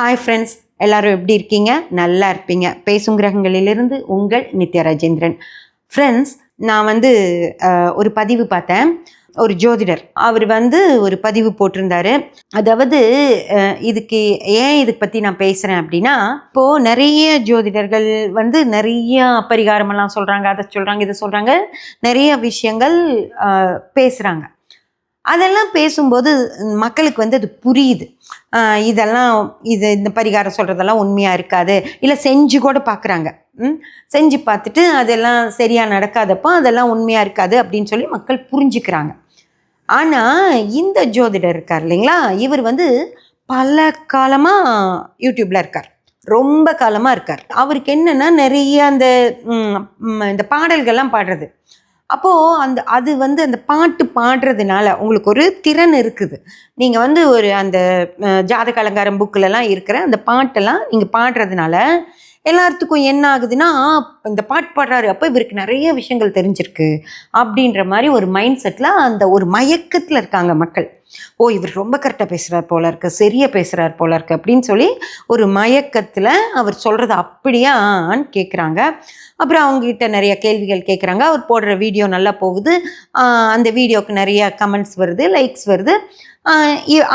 Hi friends எல்லாரும் எப்படி இருக்கீங்க? நல்லா இருப்பீங்க. பேசும் கிரகங்களிலிருந்து உங்கள் நித்ய ராஜேந்திரன். ஃப்ரெண்ட்ஸ் நான் வந்து ஒரு பதிவு பார்த்தேன். ஒரு ஜோதிடர். அவர் வந்து ஒரு பதிவு போட்டிருந்தாரு. அதாவது இதுக்கு ஏன் இதுக்கு பற்றி நான் பேசுகிறேன் அப்படின்னா இப்போது நிறைய ஜோதிடர்கள் வந்து நிறைய பரிகாரமெல்லாம் சொல்கிறாங்க அதை சொல்கிறாங்க இதை சொல்கிறாங்க நிறைய விஷயங்கள் பேசுகிறாங்க அதெல்லாம் பேசும்போது மக்களுக்கு வந்து அது புரியுது. இதெல்லாம் இது இந்த பரிகாரம் சொல்கிறதெல்லாம் உண்மையாக இருக்காது. இல்லை செஞ்சு கூட பார்க்குறாங்க ம்? செஞ்சு பார்த்துட்டு அதெல்லாம் சரியாக நடக்காதப்போ அதெல்லாம் உண்மையாக இருக்காது அப்படின்னு சொல்லி மக்கள் புரிஞ்சுக்கிறாங்க. ஆனால் இந்த ஜோதிடர் இருக்கார் இல்லைங்களா? இவர் வந்து பல காலமாக யூடியூப்பில் இருக்கார். ரொம்ப காலமாக இருக்கார். அவருக்கு என்னென்னா நிறைய அந்த இந்த பாடல்கள்லாம் பாடுறது. அப்போது அந்த அது வந்து அந்த பாட்டு பாடுறதுனால உங்களுக்கு ஒரு திறன் இருக்குது. நீங்கள் வந்து ஒரு அந்த ஜாதக அலங்காரம் புக்கிலலாம் இருக்கிற அந்த பாட்டெல்லாம் நீங்கள் பாடுறதுனால எல்லாத்துக்கும் என்ன ஆகுதுன்னா இந்த பாட்டு பாடுறாரு அப்போ இவருக்கு நிறைய விஷயங்கள் தெரிஞ்சிருக்கு அப்படின்ற மாதிரி ஒரு மைண்ட் செட்டில் அந்த ஒரு மயக்கத்தில் இருக்காங்க மக்கள். ஓ இவர் ரொம்ப கரெக்டாக பேசுகிறார் போல இருக்கு சரியாக பேசுகிறார் போல இருக்கு அப்படின்னு சொல்லி ஒரு மயக்கத்தில் அவர் சொல்கிறது அப்படியான்னு கேட்குறாங்க அப்புறம் அவங்ககிட்ட நிறைய கேள்விகள் கேட்குறாங்க அவர் போடுற வீடியோ நல்லா போகுது. அந்த வீடியோவுக்கு நிறைய கமெண்ட்ஸ் வருது லைக்ஸ் வருது.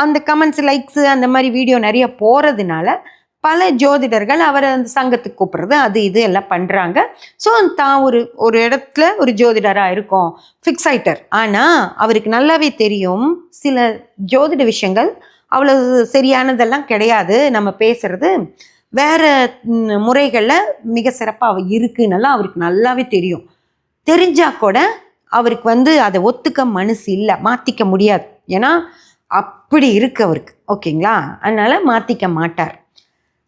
அந்த கமெண்ட்ஸ் லைக்ஸு அந்த மாதிரி வீடியோ நிறைய போகிறதுனால பல ஜோதிடர்கள் அவரை அந்த சங்கத்துக்கு கூப்பிடுறது அது இது எல்லாம் பண்ணுறாங்க ஸோ தான் ஒரு ஒரு இடத்துல ஒரு ஜோதிடராக இருக்கும் ஃபிக்ஸ் ஆயிட்டார். ஆனால் அவருக்கு நல்லாவே தெரியும் சில ஜோதிட விஷயங்கள் அவ்வளோ சரியானதெல்லாம் கிடையாது. நம்ம பேசுறது வேற முறைகளில் மிக சிறப்பாக இருக்குன்னெல்லாம் அவருக்கு நல்லாவே தெரியும். தெரிஞ்சா கூட அவருக்கு வந்து அதை ஒத்துக்க மனசு இல்லை மாற்றிக்க முடியாது. ஏன்னா அப்படி இருக்கு அவருக்கு. ஓகேங்களா? அதனால் மாற்றிக்க மாட்டார்.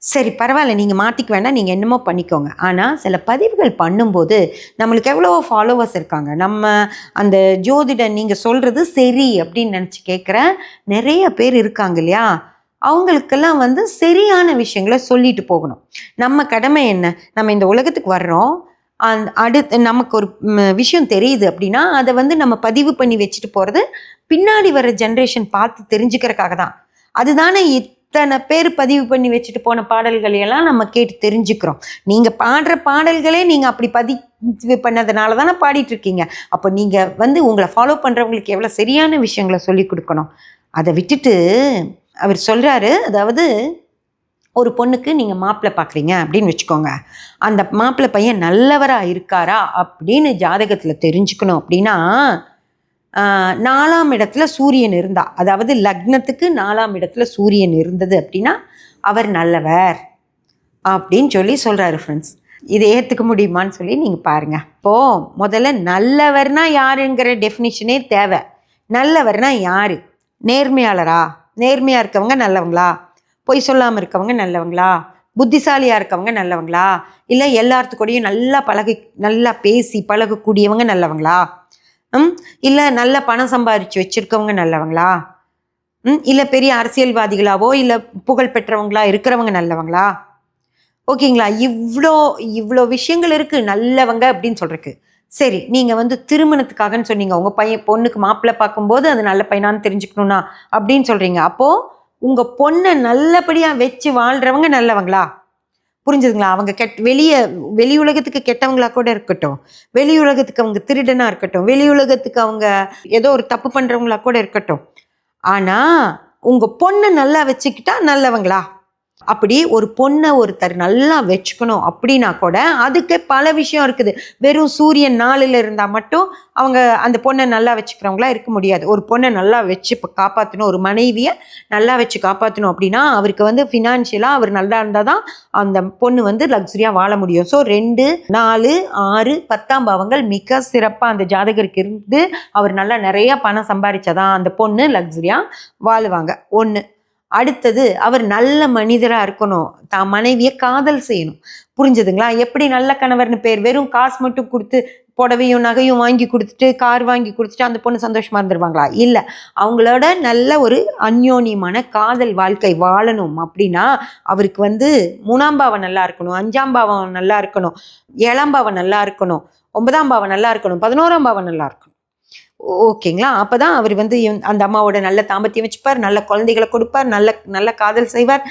சரி பரவாயில்ல. நீங்கள் மாற்றிக்க வேண்டாம் நீங்கள் என்னமோ பண்ணிக்கோங்க. ஆனால் சில பதிவுகள் பண்ணும்போது நம்மளுக்கு எவ்வளோ ஃபாலோவர்ஸ் இருக்காங்க. நம்ம அந்த ஜோதிடன் நீங்கள் சொல்கிறது சரி அப்படின்னு நினச்சி கேட்குற நிறைய பேர் இருக்காங்க இல்லையா? அவங்களுக்கெல்லாம் வந்து சரியான விஷயங்களை சொல்லிட்டு போகணும். நம்ம கடமை என்ன? நம்ம இந்த உலகத்துக்கு வர்றோம். அந் அடுத்து நமக்கு ஒரு விஷயம் தெரியுது அப்படின்னா அதை வந்து நம்ம பதிவு பண்ணி வச்சுட்டு போகிறது பின்னாடி வர ஜென்ரேஷன் பார்த்து தெரிஞ்சுக்கிறதுக்காக தான். அதுதானே இத்தனை பேர் பதிவு பண்ணி வச்சுட்டு போன பாடல்களையெல்லாம் நம்ம கேட்டு தெரிஞ்சுக்கிறோம். நீங்கள் பாடுற பாடல்களே நீங்கள் அப்படி பதிவு பண்ணதுனால தானே பாடிட்டு இருக்கீங்க. அப்போ நீங்கள் வந்து உங்களை ஃபாலோ பண்ணுறவங்களுக்கு எவ்வளோ சரியான விஷயங்களை சொல்லி கொடுக்கணும். அதை விட்டுட்டு அவர் சொல்கிறாரு அதாவது ஒரு பொண்ணுக்கு நீங்கள் மாப்பிள்ளை பார்க்குறீங்க அப்படின்னு வச்சுக்கோங்க. அந்த மாப்பிள்ளை பையன் நல்லவராக இருக்காரா அப்படின்னு ஜாதகத்தில் தெரிஞ்சுக்கணும் அப்படின்னா நாலாம் இடத்துல சூரியன் இருந்தா அதாவது லக்னத்துக்கு நாலாம் இடத்துல சூரியன் இருந்தது அப்படின்னா அவர் நல்லவர் அப்படின்னு சொல்லி சொல்கிறாரு ஃப்ரெண்ட்ஸ் இதை ஏற்றுக்க முடியுமான்னு சொல்லி நீங்கள் பாருங்கள் இப்போது முதல்ல நல்லவர்னா யாருங்கிற டெஃபினிஷனே தேவை. நல்லவர்னா யார்? நேர்மையாளரா? நேர்மையாக இருக்கவங்க நல்லவங்களா? பொய் சொல்லாமல் இருக்கவங்க நல்லவங்களா? புத்திசாலியாக இருக்கவங்க நல்லவங்களா? இல்லை எல்லாத்துக்கூடையும் நல்லா பழகி நல்லா பேசி பழகக்கூடியவங்க நல்லவங்களா? ம்? இல்லை நல்ல பணம் சம்பாரித்து வச்சுருக்கவங்க நல்லவங்களா? ம்? இல்லை பெரிய அரசியல்வாதிகளாவோ இல்லை புகழ் பெற்றவங்களா இருக்கிறவங்க நல்லவங்களா? ஓகேங்களா? இவ்வளோ இவ்வளோ விஷயங்கள் இருக்குது நல்லவங்க அப்படின்னு சொல்கிறதுக்கு சரி நீங்கள் வந்து திருமணத்துக்காகன்னு சொன்னீங்க. உங்கள் பையன் பொண்ணுக்கு மாப்பிள்ளை பார்க்கும்போது அது நல்ல பையனான்னு தெரிஞ்சுக்கணும்னா அப்படின்னு சொல்கிறீங்க அப்போது உங்கள் பொண்ணை நல்லபடியாக வச்சு வாழ்கிறவங்க நல்லவங்களா? புரிஞ்சுதுங்களா? அவங்க கெட் வெளியே வெளி உலகத்துக்கு கெட்டவங்களா கூட இருக்கட்டும். வெளி உலகத்துக்கு அவங்க திருடனாக இருக்கட்டும். வெளி உலகத்துக்கு அவங்க ஏதோ ஒரு தப்பு பண்ணுறவங்களா கூட இருக்கட்டும். ஆனால் உங்கள் பொண்ணை நல்லா வச்சுக்கிட்டா நல்லவங்களா? அப்படி ஒரு பொண்ணை ஒருத்தர் நல்லா வச்சுக்கணும் அப்படின்னா கூட அதுக்கு பல விஷயம் இருக்குது. வெறும் சூரியன் நாளில் இருந்தால் மட்டும் அவங்க அந்த பொண்ணை நல்லா வச்சுக்கிறவங்களா இருக்க முடியாது. ஒரு பொண்ணை நல்லா வச்சு இப்போ காப்பாற்றணும் ஒரு மனைவியை நல்லா வச்சு காப்பாற்றணும் அப்படின்னா அவருக்கு வந்து ஃபினான்ஷியலாக அவர் நல்லா இருந்தால் தான் அந்த பொண்ணு வந்து லக்ஸரியாக வாழ முடியும். ஸோ ரெண்டு நாலு ஆறு பத்தாம் பாவங்கள் மிக சிறப்பாக அந்த ஜாதகருக்கு இருந்து அவர் நல்லா நிறையா பணம் சம்பாதிச்சாதான் அந்த பொண்ணு லக்ஸரியாக வாழுவாங்க. ஒன்று அடுத்தது அவர் நல்ல மனிதராக இருக்கணும். தான் மனைவியை காதல் செய்யணும். புரிஞ்சுதுங்களா? எப்படி நல்ல கணவர்னு பேர் வெறும் காசு மட்டும் கொடுத்து புடவையும் நகையும் வாங்கி கொடுத்துட்டு கார் வாங்கி கொடுத்துட்டு அந்த பொண்ணு சந்தோஷமா இருந்துருவாங்களா? இல்லை. அவங்களோட நல்ல ஒரு அந்யோன்யமான காதல் வாழ்க்கை வாழணும் அப்படின்னா அவருக்கு வந்து மூணாம் பாவம் நல்லா இருக்கணும் அஞ்சாம் பாவம் நல்லா இருக்கணும் ஏழாம் பாவம் நல்லா இருக்கணும் ஒன்பதாம் பாவம் நல்லா இருக்கணும் பதினோராம் பாவம் நல்லா இருக்கணும். ஓகேங்களா அப்போ தான் அவர் வந்து அந்த அம்மாவோட நல்ல தாம்பத்தியம் வச்சுப்பார் நல்ல குழந்தைகளை கொடுப்பார் நல்ல நல்ல காதல் செய்வார்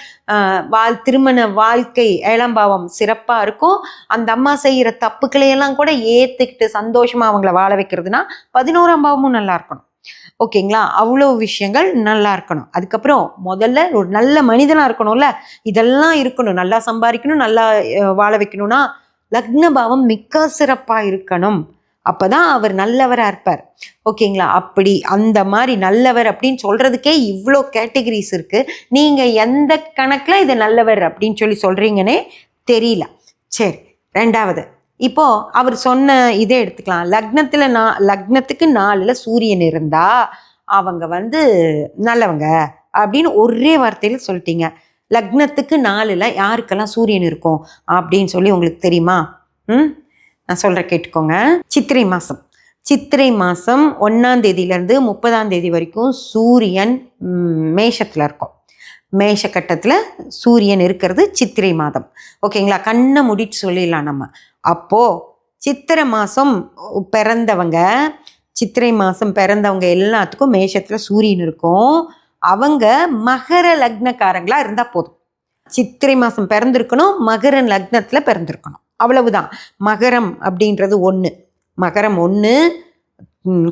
வாழ் திருமண வாழ்க்கை ஏழாம்பாவம் சிறப்பாக இருக்கும் அந்த அம்மா செய்கிற தப்புக்களையெல்லாம் கூட ஏற்றுக்கிட்டு சந்தோஷமாக அவங்கள வாழ வைக்கிறதுனா பதினோராம் பாவமும் நல்லா இருக்கணும் ஓகேங்களா அவ்வளோ விஷயங்கள் நல்லா இருக்கணும் அதுக்கப்புறம் முதல்ல ஒரு நல்ல மனிதனாக இருக்கணும்ல இதெல்லாம் இருக்கணும் நல்லா சம்பாதிக்கணும் நல்லா வாழ வைக்கணும்னா லக்ன பாவம் மிக்க சிறப்பாக இருக்கணும் அப்போ தான் அவர் நல்லவராக இருப்பார். ஓகேங்களா? அப்படி அந்த மாதிரி நல்லவர் அப்படின்னு சொல்கிறதுக்கே இவ்வளோ கேட்டகரிஸ் இருக்குது நீங்கள் எந்த கணக்கில் இது நல்லவர் அப்படின்னு சொல்லி சொல்கிறீங்கன்னே தெரியல. சரி ரெண்டாவது. இப்போது அவர் சொன்ன இதே எடுத்துக்கலாம். லக்னத்தில் நான் லக்னத்துக்கு நாலில் சூரியன் இருந்தா அவங்க வந்து நல்லவங்க அப்படின்னு ஒரே வார்த்தையில் சொல்லிட்டீங்க. லக்னத்துக்கு நாலில் யாருக்கெல்லாம் சூரியன் இருக்கும் அப்படின்னு சொல்லி உங்களுக்கு தெரியுமா? ம்? நான் சொல்கிறேன் கேட்டுக்கோங்க. சித்திரை மாதம் சித்திரை மாதம் ஒன்றாம் தேதியிலேருந்து முப்பதாம் தேதி வரைக்கும் சூரியன் மேஷத்தில் இருக்கும். மேஷ கட்டத்தில் சூரியன் இருக்கிறது சித்திரை மாதம். ஓகேங்களா? கண்ணை முடிட்டு சொல்லிடலாம் நம்ம. அப்போது சித்திரை மாதம் பிறந்தவங்க சித்திரை மாதம் பிறந்தவங்க எல்லாத்துக்கும் மேஷத்தில் சூரியன் இருக்கும். அவங்க மகர லக்னக்காரங்களாக இருந்தால் போதும். சித்திரை மாதம் பிறந்திருக்கணும் மகர லக்னத்தில் பிறந்திருக்கணும். அவ்வளவுதான். மகரம் அப்படின்றது ஒன்று மகரம் ஒன்று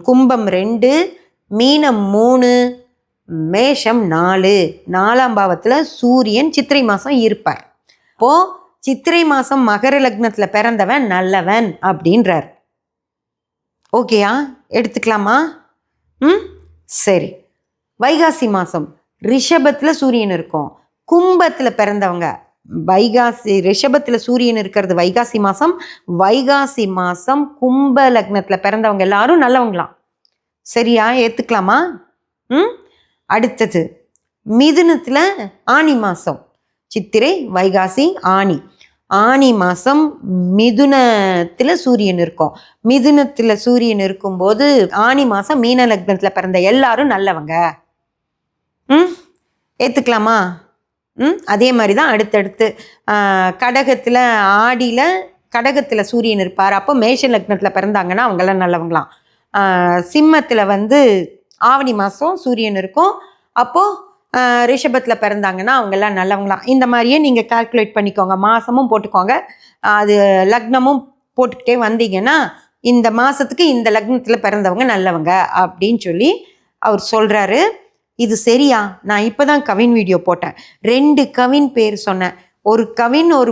கும்பம் ரெண்டு மீனம் மூணு மேஷம் நாலு. நாலாம் பாவத்தில் சூரியன் சித்திரை மாதம் இருப்பார். அப்போ சித்திரை மாதம் மகர லக்னத்தில் பிறந்தவன் நல்லவன் அப்படின்றார். ஓகேயா? எடுத்துக்கலாமா? ம்? சரி. வைகாசி மாதம் ரிஷபத்தில் சூரியன் இருக்கும். கும்பத்தில் பிறந்தவங்க வைகாசி ரிஷபத்தில் சூரியன் இருக்கிறது வைகாசி மாதம் வைகாசி மாதம் கும்ப லக்னத்தில் பிறந்தவங்க எல்லாரும் நல்லவங்களாம். சரியா? ஏற்றுக்கலாமா ம்? அடுத்தது மிதுனத்தில் ஆனி மாதம் சித்திரை வைகாசி ஆனி. ஆனி மாதம் மிதுனத்தில் சூரியன் இருக்கும். மிதுனத்தில் சூரியன் இருக்கும்போது ஆனி மாதம் மீன லக்னத்தில் பிறந்த எல்லாரும் நல்லவங்க. ம்? ஏற்றுக்கலாமா அதே மாதிரி தான் அடுத்தடுத்து கடகத்தில் ஆடியில் கடகத்தில் சூரியன் இருப்பார். அப்போ மேஷ லக்னத்தில் பிறந்தாங்கன்னா அவங்களாம் நல்லவங்களாம். சிம்மத்தில் வந்து ஆவணி மாதம் சூரியன் இருக்கும். அப்போது ரிஷபத்தில் பிறந்தாங்கன்னா அவங்கெல்லாம் நல்லவங்களாம். இந்த மாதிரியே நீங்கள் கால்குலேட் பண்ணிக்கோங்க. மாதமும் போட்டுக்கோங்க. அது லக்னமும் போட்டுக்கிட்டே வந்தீங்கன்னா இந்த மாதத்துக்கு இந்த லக்னத்தில் பிறந்தவங்க நல்லவங்க அப்படின்னு சொல்லி அவர் சொல்கிறாரு இது சரியா? நான் இப்போ தான் கவின் வீடியோ போட்டேன். ரெண்டு கவின் பேர் சொன்னேன். ஒரு கவின் ஒரு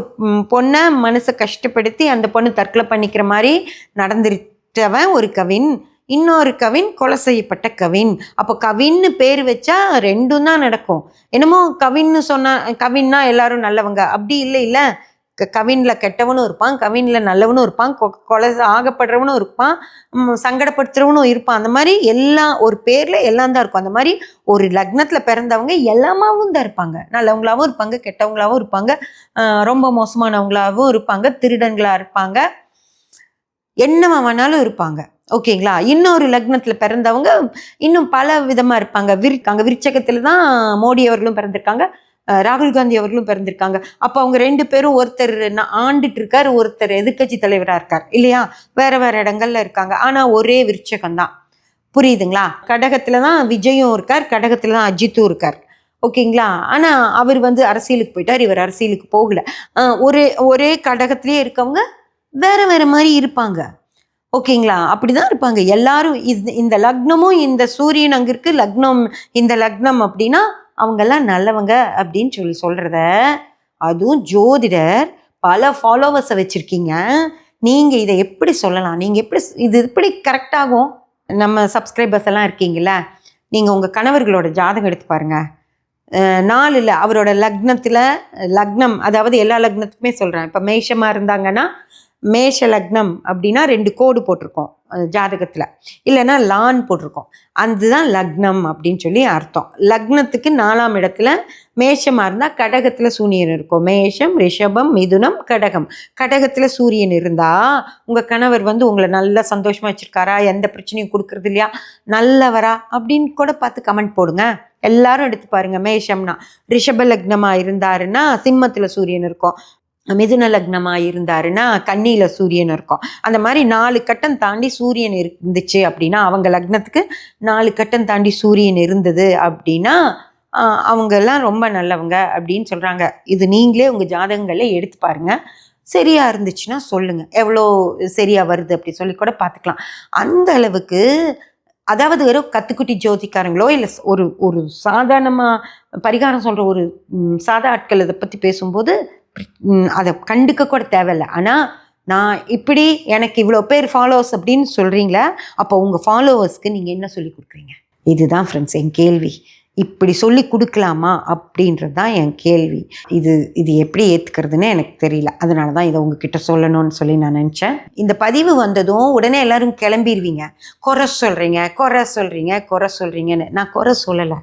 பொண்ணை மனசை கஷ்டப்படுத்தி அந்த பொண்ணு தற்கொலை பண்ணிக்கிற மாதிரி நடந்துட்டவன் ஒரு கவின். இன்னொரு கவின் கொலை செய்யப்பட்ட கவின். அப்போ கவின்னு பேர் வச்சா ரெண்டும் தான் நடக்கும். என்னமோ கவின்னு சொன்னா கவின்னா எல்லாரும் நல்லவங்க. அப்படி இல்லை இல்லை. கவினில் கெட்டவனும் இருப்பான் கவினில் நல்லவனும் இருப்பான் கொ- கொலை ஆகப்படுறவனும் இருப்பான் சங்கடப்படுத்துறவனும் இருப்பான். அந்த மாதிரி எல்லா ஒரு பேரில் எல்லாம் தான் இருக்கும். அந்த மாதிரி ஒரு லக்னத்தில் பிறந்தவங்க எல்லாமாவும் தான் இருப்பாங்க. நல்லவங்களாகவும் இருப்பாங்க கெட்டவங்களாகவும் இருப்பாங்க ரொம்ப மோசமானவங்களாகவும் இருப்பாங்க திருடன்களாக இருப்பாங்க என்னவா வேணாலும் இருப்பாங்க. ஓகேங்களா? இன்னொரு லக்னத்தில் பிறந்தவங்க இன்னும் பல விதமாக இருப்பாங்க. விரி அங்கே விருச்சகத்தில் தான் மோடி அவர்களும் பிறந்திருக்காங்க. ராகுல் காந்தி அவர்களும் பிறந்திருக்காங்க. அப்போ அவங்க ரெண்டு பேரும் ஒருத்தர் ஆண்டுட்டு இருக்கார் ஒருத்தர் எதிர்க்கட்சி தலைவராக இருக்கார். இல்லையா? வேற வேற இடங்கள்ல இருக்காங்க. ஆனால் ஒரே விருச்சகம் தான் புரியுதுங்களா? கடகத்தில் தான் விஜயும் இருக்கார் கடகத்தில் தான் அஜித்தும் இருக்கார். ஓகேங்களா? ஆனால் அவர் வந்து அரசியலுக்கு போயிட்டார் இவர் அரசியலுக்கு போகல. ஒரே ஒரே கடகத்திலேயே இருக்கவங்க வேற வேற மாதிரி இருப்பாங்க. ஓகேங்களா? அப்படிதான் இருப்பாங்க. எல்லாரும் இது- இந்த லக்னமும் இந்த சூரியன் அங்க லக்னம் இந்த லக்னம் அப்படின்னா அவங்கெல்லாம் நல்லவங்க அப்படின்னு சொல்லி சொல்கிறத அதுவும் ஜோதிடர் பல ஃபாலோவர்ஸை வச்சுருக்கீங்க. நீங்கள் இதை எப்படி சொல்லலாம்? நீங்கள் எப்படி இது எப்படி கரெக்டாகும் நம்ம சப்ஸ்கிரைபர்ஸ் எல்லாம் இருக்கீங்கள நீங்கள் உங்கள் கணவர்களோட ஜாதகம் எடுத்து பாருங்கள் நாலு இல்லை அவரோட லக்னத்தில் லக்னம் அதாவது எல்லா லக்னத்துக்குமே சொல்கிறேன் இப்போ மேஷமா இருந்தாங்கன்னா மேஷ லக்னம் அப்படின்னா ரெண்டு கோடு போட்டிருக்கோம் ஜாதகத்தில். இல்லைன்னா லான் போட்டிருக்கோம். அதுதான் லக்னம் அப்படின்னு சொல்லி அர்த்தம். லக்னத்துக்கு நாலாம் இடத்துல மேஷமாக இருந்தால் கடகத்தில் சூரியன் இருக்கும். மேஷம் ரிஷபம் மிதுனம் கடகம். கடகத்தில் சூரியன் இருந்தால் உங்கள் கணவர் வந்து உங்களை நல்லா சந்தோஷமாக வச்சுருக்காரா? எந்த பிரச்சனையும் கொடுக்குறது இல்லையா? நல்லவரா? அப்படின்னு கூட பார்த்து கமெண்ட் போடுங்க. எல்லாரும் எடுத்து பாருங்க மேஷம்னா. ரிஷப லக்னமாக இருந்தாருன்னா சிம்மத்தில் சூரியன் இருக்கும். மிதுன லக்னமாக இருந்தாருன்னா கண்ணியில் சூரியன் இருக்கும். அந்த மாதிரி நாலு கட்டம் தாண்டி சூரியன் இருந்துச்சு அப்படின்னா அவங்க லக்னத்துக்கு நாலு கட்டம் தாண்டி சூரியன் இருந்தது அப்படின்னா அவங்கெல்லாம் அவங்க எல்லாம் ரொம்ப நல்லவங்க அப்படின்னு சொல்கிறாங்க இது நீங்களே உங்கள் ஜாதகங்களை எடுத்து பாருங்க. சரியாக இருந்துச்சுன்னா சொல்லுங்கள் எவ்வளோ சரியாக வருது அப்படி சொல்லி கூட பார்த்துக்கலாம். அந்த அளவுக்கு அதாவது வெறும் கத்துக்குட்டி ஜோதிக்காரங்களோ இல்லை ஒரு ஒரு சாதாரணமாக பரிகாரம் சொல்கிற ஒரு சாதா ஆட்கள் இதை பற்றி பேசும்போது அதை கண்டுக்க கூட தேவையில்லை. ஆனால் நான் இப்படி எனக்கு இவ்வளோ பேர் ஃபாலோவர்ஸ் அப்படின்னு சொல்கிறீங்களே அப்போ உங்கள் ஃபாலோவர்ஸ்க்கு நீங்கள் என்ன சொல்லி கொடுக்குறீங்க? இதுதான் ஃப்ரெண்ட்ஸ் என் கேள்வி. இப்படி சொல்லி கொடுக்கலாமா? அப்படின்றது தான் என் கேள்வி. இது இது எப்படி ஏற்றுக்கிறதுன்னு எனக்கு தெரியல. அதனால தான் இதை உங்ககிட்ட சொல்லணும்னு சொல்லி நான் நினச்சேன். இந்த பதிவு வந்ததும் உடனே எல்லோரும் கிளம்பிடுவீங்க குறை சொல்கிறீங்க குறை சொல்கிறீங்க குறை சொல்கிறீங்கன்னு நான் குறை சொல்லலை.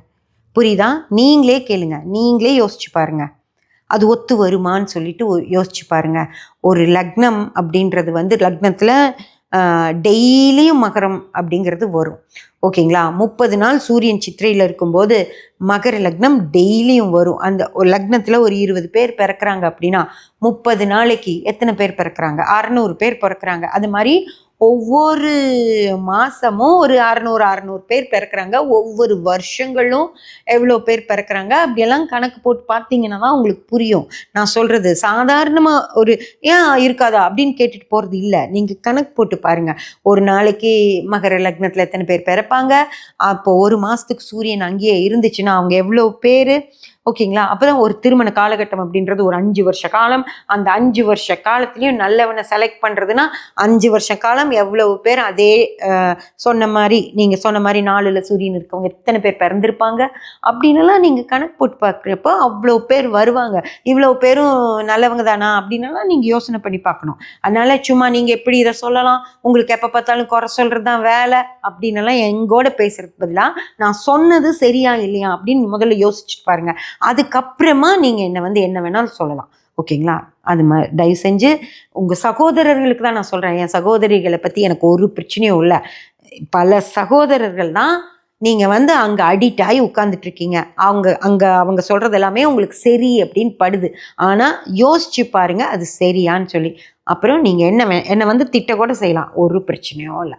புரியுதா? நீங்களே கேளுங்க. நீங்களே யோசிச்சு பாருங்கள் அது ஒத்து வருமான்னு சொல்லிட்டு யோசிச்சு பாருங்க. ஒரு லக்னம் அப்படின்றது வந்து லக்னத்தில் டெய்லியும் மகரம் அப்படிங்கிறது வரும். ஓகேங்களா? முப்பது நாள் சூரியன் சித்திரையில் இருக்கும்போது மகர லக்னம் டெய்லியும் வரும். அந்த ஒரு லக்னத்தில் ஒரு இருபது பேர் பிறக்கிறாங்க அப்படின்னா முப்பது நாளைக்கு எத்தனை பேர் பிறக்கிறாங்க? அறநூறு பேர் பிறக்கிறாங்க. அது மாதிரி ஒவ்வொரு மாதமும் ஒரு அறநூறு அறநூறு பேர் பிறக்கிறாங்க. ஒவ்வொரு வருஷங்களும் எவ்வளோ பேர் பிறக்கிறாங்க? அப்படியெல்லாம் கணக்கு போட்டு பார்த்தீங்கன்னா தான் உங்களுக்கு புரியும். நான் சொல்கிறது சாதாரணமாக ஒரு ஏன் இருக்காதா? அப்படின்னு கேட்டுட்டு போகிறது இல்லை. நீங்கள் கணக்கு போட்டு பாருங்கள் ஒரு நாளைக்கு மகர லக்னத்தில் எத்தனை பேர் பிறப்பாங்க? அப்போ ஒரு மாதத்துக்கு சூரியன் அங்கேயே இருந்துச்சுன்னா அவங்க எவ்வளோ பேர்? ஓகேங்களா? அப்போ தான் ஒரு திருமண காலகட்டம் அப்படின்றது ஒரு அஞ்சு வருஷ காலம். அந்த அஞ்சு வருஷ காலத்துலேயும் நல்லவனை செலக்ட் பண்ணுறதுன்னா அஞ்சு வருஷ காலம் எவ்வளவு பேர் அதே சொன்ன மாதிரி நீங்கள் சொன்ன மாதிரி நாலுல சூரியன் இருக்கவங்க எத்தனை பேர் பிறந்திருப்பாங்க? அப்படின்னுலாம் நீங்கள் கணக்கு போட்டு பார்க்குறப்போ அவ்வளோ பேர் வருவாங்க. இவ்வளோ பேரும் நல்லவங்க தானா? அப்படின்னலாம் நீங்கள் யோசனை பண்ணி பார்க்கணும். அதனால சும்மா நீங்கள் எப்படி இதை சொல்லலாம்? உங்களுக்கு எப்போ பார்த்தாலும் குறை சொல்கிறது தான் வேலை. அப்படின்னலாம் எங்கூட பேசுகிறதுக்கு பதிலாக நான் சொன்னது சரியா இல்லையா அப்படின்னு முதல்ல யோசிச்சுட்டு பாருங்கள் அதுக்கப்புறமா நீங்கள் என்னை வந்து என்ன வேணாலும் சொல்லலாம். ஓகேங்களா? அது ம தயவு செஞ்சு உங்கள் சகோதரர்களுக்கு தான் நான் சொல்கிறேன் என் சகோதரிகளை பற்றி எனக்கு ஒரு பிரச்சனையும் இல்லை. பல சகோதரர்கள் தான் நீங்கள் வந்து அங்கே அடிக்ட் ஆகி உட்காந்துட்ருக்கீங்க அவங்க அங்கே அவங்க சொல்கிறது எல்லாமே உங்களுக்கு சரி அப்படின்னு படுது. ஆனால் யோசிச்சு பாருங்கள் அது சரியான்னு சொல்லி. அப்புறம் நீங்கள் என்ன என்னை வந்து திட்ட கூட செய்யலாம். ஒரு பிரச்சனையும் இல்லை.